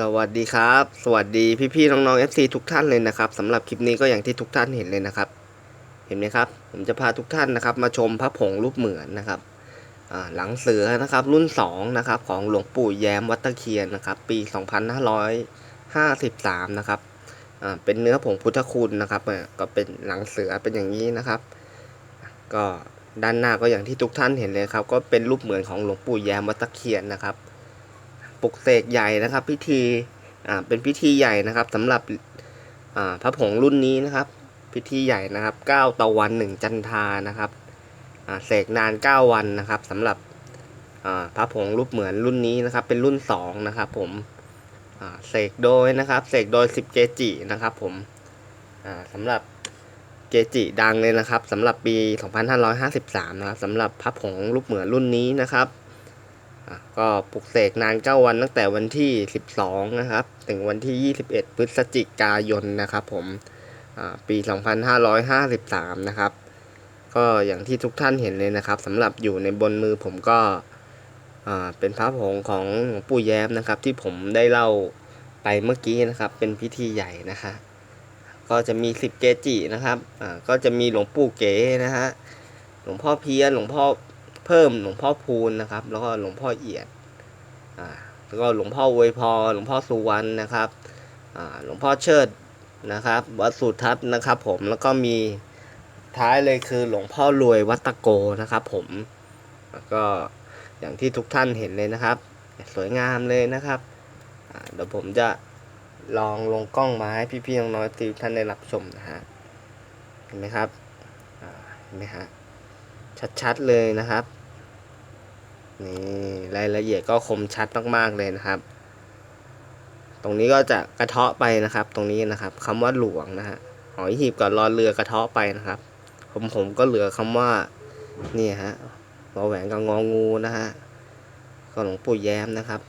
สวัสดีครับ สวัสดีพี่ๆน้องๆ FC ทุกท่านเลยนะครับสำหรับคลิปนี้ก็อย่างที่ทุกท่านเห็นเลยนะครับ เห็นไหมครับ ผมจะพาทุกท่านนะครับ มาชมพระผงรูปเหมือนนะครับหลังเสือนะครับรุ่น2นะครับของหลวงปู่แย้มวัตะเคียนนะครับ ปี 2553 นะครับเป็นเนื้อผงพุทธคุณนะครับก็เป็นหลังเสือเป็นอย่างนี้นะครับ ก็ด้านหน้าก็อย่างที่ทุกท่านเห็นเลยครับ ก็เป็นรูปเหมือนของหลวงปู่แย้มวัตะเคียนนะครับ ปลุกเสกใหญ่นะครับ พิธีอ่าเป็นพิธีใหญ่นะครับสำหรับอ่าพระผงรุ่นนี้นะครับ พิธีใหญ่นะครับ9ตะวันหนึ่งจันทานะครับอ่าเสกนาน9วันนะครับสำหรับอ่าพระผงรูปเหมือนรุ่นนี้นะครับ เป็นรุ่น2นะครับ ผมอ่าเสกโดยนะครับเสกโดย10เกจินะครับ ผมอ่าสำหรับเกจิดังเลยนะครับสำหรับปี 2553 นะครับสำหรับพระผงรูปเหมือนรุ่นนี้นะครับ ก็ปลุกเสกนาน9วันตั้งแต่วันที่ 12 นะครับ ถึงวันที่ 21 พฤศจิกายนนะครับผมอ่าปี 2553 นะครับ ก็อย่างที่ทุกท่านเห็นเลยนะครับสำหรับอยู่ในบนมือผมก็เป็นพระผงของหลวงปู่แย้มนะครับ ที่ผมได้เล่าไปเมื่อกี้นะครับ เป็นพิธีใหญ่นะคะ ก็จะมี 10 เกจินะครับก็จะมีหลวงปู่เก๋นะฮะหลวงพ่อเพียรหลวงพ่อ เพิ่มหลวงพ่อพูนนะครับ แล้วก็หลวงพ่อเอียดอ่าแล้วก็หลวงพ่ออวยพรหลวงพ่อสุวรรณนะครับอ่าหลวงพ่อเชิดนะครับวัดสุทัศน์นะครับ ผมแล้วก็มีท้ายเลยคือหลวงพ่อรวยวัตะโกนะครับผมแล้วก็อย่างที่ทุกท่านเห็นเลยนะครับ สวยงามเลยนะครับเดี๋ยวผมจะลองลงกล้องมาให้พี่ๆน้องๆที่ท่านได้รับชมนะฮะเห็นไหมครับเห็นไหมฮะ ชัดๆเลยนะครับนี่รายละเอียดก็คมชัดมากๆเลยนะครับ ตรงนี้ก็จะกระเทาะไปนะครับ ตรงนี้นะครับคำว่าหลวงนะฮะหอยหีบกับรอเรือกระเทาะไปนะครับ ผมผมก็เหลือคำว่านี่ฮะรอแหวนกับงองูนะฮะก็หลวงปู่แย้มนะครับ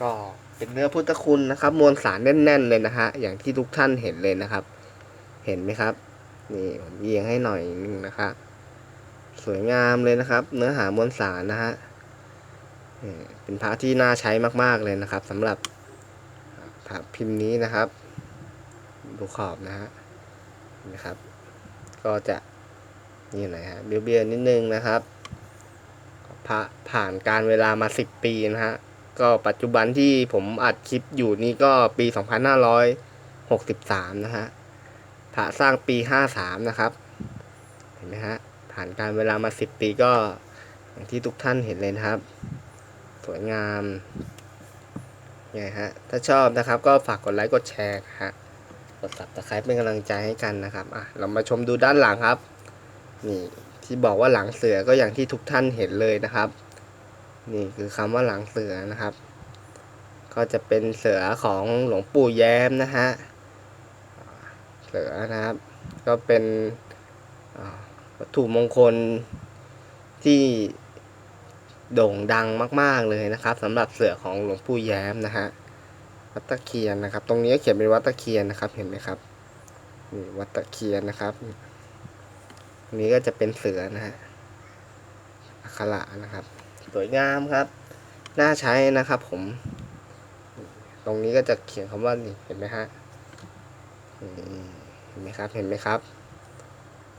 ก็เป็นเนื้อพุทธคุณนะครับ มวลสารแน่น ๆ เลยนะฮะอย่างที่ทุกท่านเห็นเลยนะครับ เห็นไหมครับ นี่ผมเอียงให้หน่อยนึงนะครับ สวยงามเลยนะครับ เนื้อหามวลสารนะฮะเป็นพระที่น่าใช้มาก ๆเลยนะครับสำหรับพระพิมพ์นี้นะครับ ดูขอบนะฮะนะครับ ก็จะนี่หน่อยฮะเบี้ยวๆนิดนึงนะครับพระผ่านการเวลามาสิบปีนะฮะก็ปัจจุบันที่ผมอัดคลิปอยู่นี่ก็ปี 2563 นะฮะพระสร้างปี 53 นะครับ เห็นไหมฮะ ผ่านการเวลามาสิบปีก็อย่างที่ทุกท่านเห็นเลยนะครับ สวยงามไงฮะ ถ้าชอบนะครับก็ฝากกดไลค์กดแชร์ฮะกด subscribe เป็นกำลังใจให้กันนะครับอะเรามาชมดูด้านหลังครับ นี่ที่บอกว่าหลังเสือก็อย่างที่ทุกท่านเห็นเลยนะครับ นี่คือคำว่าหลังเสือนะครับ ก็จะเป็นเสือของหลวงปู่แย้มนะฮะเสือนะครับ ก็เป็น วัตถุมงคลที่โด่งดังมาก ๆเลยนะครับสำหรับเสือของหลวงปู่แย้มนะฮะวัดตะเคียนนะครับ ตรงนี้เขียนเป็นวัดตะเคียนนะครับเห็นไหมครับนี่วัดตะเคียนนะครับตรงนี้ก็จะเป็นเสือนะฮะอักขระนะครับ สวยงามครับ น่าใช้นะครับผม ตรงนี้ก็จะเขียนคำว่านี่เห็นไหมฮะเห็นไหมครับเห็นไหมครับ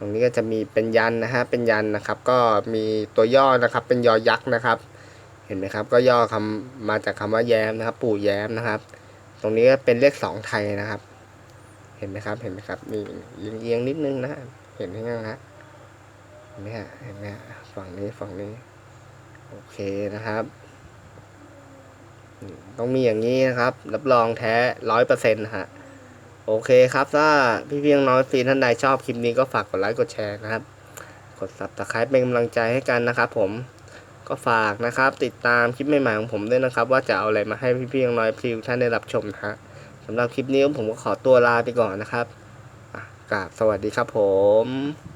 รงนี้ก็จะมีเป็นยันนะฮะเป็นยันนะครับ ก็มีตัวย่อนะครับ เป็นยอยักษ์นะครับ เห็นไหมครับ ก็ย่อคำมาจากคำว่าแย้มนะครับ ปู่แย้มนะครับ ตรงนี้ก็เป็นเลขสองไทยนะครับ เห็นไหมครับเห็นไหมครับนี่เอียงๆนิดนึงนะเห็นไหมฮะเห็นไหมฮะเห็นไหมฝั่งนี้ฝั่งนี้โอเคนะครับต้องมีอย่างนี้นะครับ รับรองแท้ร้อยเปอร์เซ็นต์ฮะ โอเคครับ ถ้าพี่เพียงน้อยฟรีท่านใดชอบคลิปนี้ก็ฝากกดไลค์กดแชร์นะครับ กด subscribe เป็นกำลังใจให้กันนะครับผมก็ฝากนะครับ ติดตามคลิปใหม่ๆของผมด้วยนะครับ ว่าจะเอาอะไรมาให้พี่เพียงน้อยฟรีท่านได้รับชมนะฮะสำหรับคลิปนี้ผมก็ขอตัวลาไปก่อนนะครับกราบสวัสดีครับผม